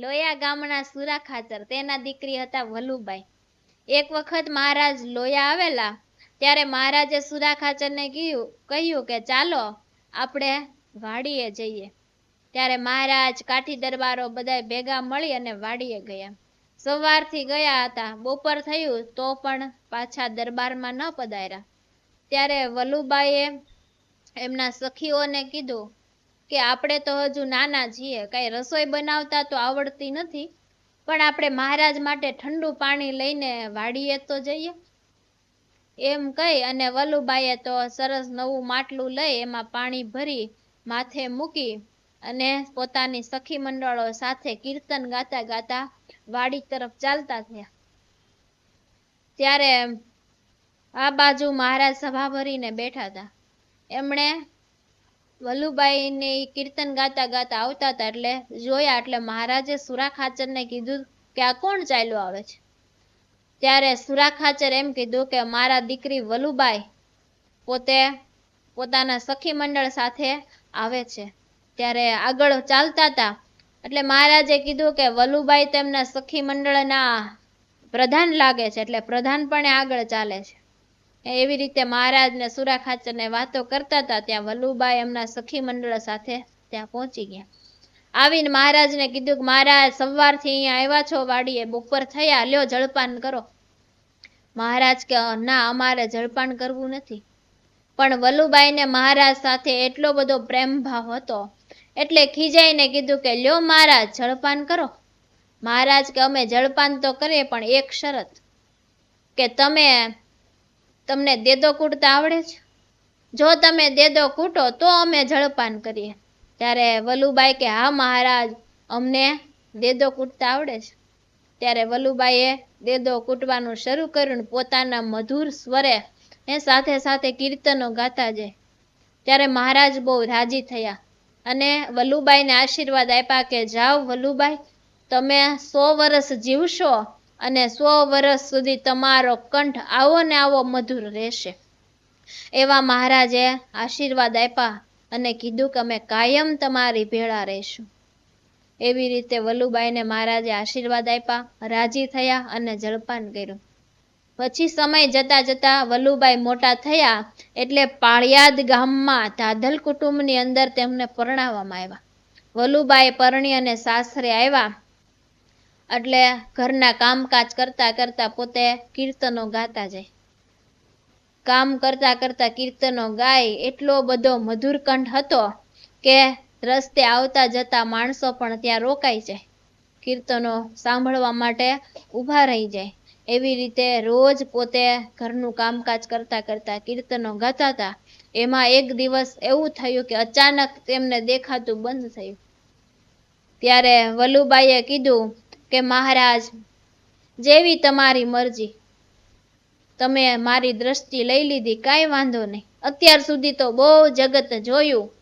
લોયા ગામના સુરા ખાચર તેના દીકરી હતા વલુબાઈ એક વખત મહારાજ લોયા આવેલા, ત્યારે મહારાજે સુરા ખાચરને કહ્યું કહ્યું કે ચાલો, આપણે વાડીએ જઈએ. ત્યારે મહારાજ કાઠી દરબારો બધા ભેગા મળી અને વાડીએ ગયા. સવારથી ગયા હતા. બપોર થયું તો પણ પાછા દરબારમાં ન પધાર્યા. ત્યારે વલુબાઈએ એમના સખીઓને કીધું કે આપણે તો હજુ નાના છીએ, કઈ રસોઈ બનાવતા તો આવડતી નથી, પણ આપણે મહારાજ માટે ઠંડુ પાણી લઈને વાડીએ તો જઈએ. એમ કહી અને વલુબાઈએ તો સરસ નવું માટલું લઈ એમાં પાણી ભરી માથે મૂકી અને પોતાની સખી મંડળો સાથે કીર્તન ગાતા ગાતા વાડી તરફ ચાલતા થયા. ત્યારે આ બાજુ મહારાજ સભા ભરીને બેઠા હતા. એમણે વલ્લુભાઈને એ કીર્તન ગાતા ગાતા આવતા હતા એટલે જોયા એટલે મહારાજે સુરા ખાચરને કીધું, કે આ કોણ ચાલ્યો આવે છે? ત્યારે સુરા ખાચર એમ કીધું કે, મારા દીકરી વલ્લુભાઈ પોતે પોતાના સખી મંડળ સાથે આવે છે. ત્યારે આગળ ચાલતા હતા. એટલે મહારાજે કીધું કે વલ્લુભાઈ તેમના સખી મંડળના પ્રધાન લાગે છે, એટલે પ્રધાન પણ આગળ ચાલે છે. એવી રીતે મહારાજ ને સુરા ખાચર ને વાતો કરતા હતા. ત્યાં વલ્લુભાઈ એમના સખી મંડળ સાથે ત્યાં પહોંચી ગયા. આવીને મહારાજને કીધું કે, મહારાજ, સવારથી અહીંયા આવ્યા છો વાડીએ, બપોર થયા, લ્યો જળપાન કરો. મહારાજ કે, ના, અમારે જળપાન કરવું નથી. પણ વલ્લુભાઈને મહારાજ સાથે એટલો બધો પ્રેમ ભાવ હતો, એટલે ખીજાઈને કીધું કે, લ્યો મહારાજ, જળપાન કરો. મહારાજ કે, અમે જળપાન તો કરીએ, પણ એક શરત કે તમે તમને દેદો કૂટતા આવડે છે? જો તમે દેદો કૂટો, તો અમે જળપાન કરીએ. ત્યારે વલુબાઈ કે, હા, મહારાજ, અમને દેદો કૂટતા આવડે છે. ત્યારે વલુબાઈએ દેદો કૂટવાનું શરૂ કર્યું પોતાના મધુર સ્વરે એ સાથે સાથે કીર્તનો ગાતા જાય. ત્યારે મહારાજ બહુ રાજી થયા અને વલુબાઈને આશીર્વાદ આપ્યા કે, જાઓ વલુબાઈ, તમે સો વર્ષ જીવશો અને સો વર્ષ સુધી તમારો કંઠ આવો ને આવો મધુર રહેશે. એવા મહારાજે આશીર્વાદ આપ્યા અને કીધું કે અમે કાયમ તમારી ભેળા રહીશું. એવી રીતે વલ્લુબાઈને મહારાજે આશીર્વાદ આપ્યા, રાજી થયા અને જળપાન કર્યું. પછી સમય જતા જતા વલ્લુભાઈ મોટા થયા એટલે પાળિયાદ ગામમાં ધાધલ કુટુંબની અંદર તેમને પરણાવવામાં આવ્યા. વલ્લુભાઈ પરણી અને સાસરે આવ્યા એટલે ઘરના કામકાજ કરતા કરતા પોતે કીર્તનો ગાતા જાય. કામ કરતા કરતા કીર્તનો ગાય એટલો બધો મધુર કંઠ હતો કે રસ્તે આવતા જતા માણસો પણ ત્યાં રોકાઈ જાય. કીર્તનો સાંભળવા માટે ઊભા રહી જાય. એવી રીતે રોજ પોતે ઘરનું કામકાજ કરતા કરતા કીર્તનો ગાતા હતા. એમાં એક દિવસ એવું થયું કે અચાનક તેમને દેખાતું બંધ થયું. ત્યારે વલ્લુબાઈએ કીધું કે મહારાજ, જેવી તમારી મરજી. તમે મારી દ્રષ્ટિ લઈ લીધી, કાંઈ વાંધો નહીં. અત્યાર સુધી તો બહુ જગત જોયું.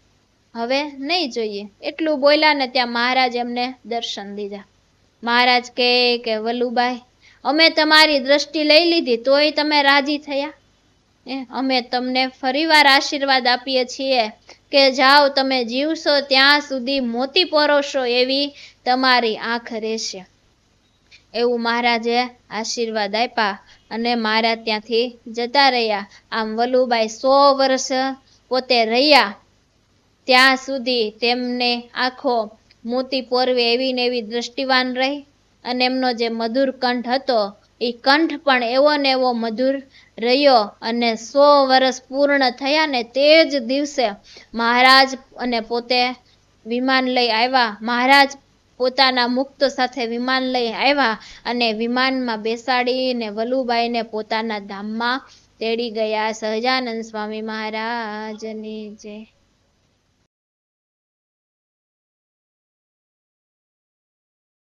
હવે નહીં જોઈએ. એટલું બોલ્યા ને ત્યાં મહારાજ એમને દર્શન દીધા. મહારાજ કહે કે વલ્લુભાઈ અમે તમારી દ્રષ્ટિ લઈ લીધી, તોય તમે રાજી થયા? એ, અમે તમને ફરીવાર આશીર્વાદ આપીએ છીએ કે જાઓ તમે જીવશો, ત્યાં સુધી મોતી પરોશો એવી તમારી આંખ રહેશે. એવું મહારાજે આશીર્વાદ આપ્યા અને મહારાજ ત્યાંથી જતા રહ્યા. આમ વલ્લુભાઈ સો વર્ષ પોતે રહ્યા. ત્યાં સુધી તેમને આખો મોતી પોરવે એવી ને એવી દ્રષ્ટિવાન રહી અને એમનો જે મધુર કંઠ હતો એ કંઠ પણ એવો ને એવો મધુર રહ્યો અને સો વર્ષ પૂર્ણ થયા ને તે જ દિવસે મહારાજ અને પોતે વિમાન લઈ આવ્યા. મહારાજ પોતાના મુક્ત સાથે વિમાન લઈ આવ્યા અને વિમાનમાં બેસાડીને વલુબાઈને પોતાના ધામમાં તેડી ગયા. સહજાનંદ સ્વામી મહારાજની જય.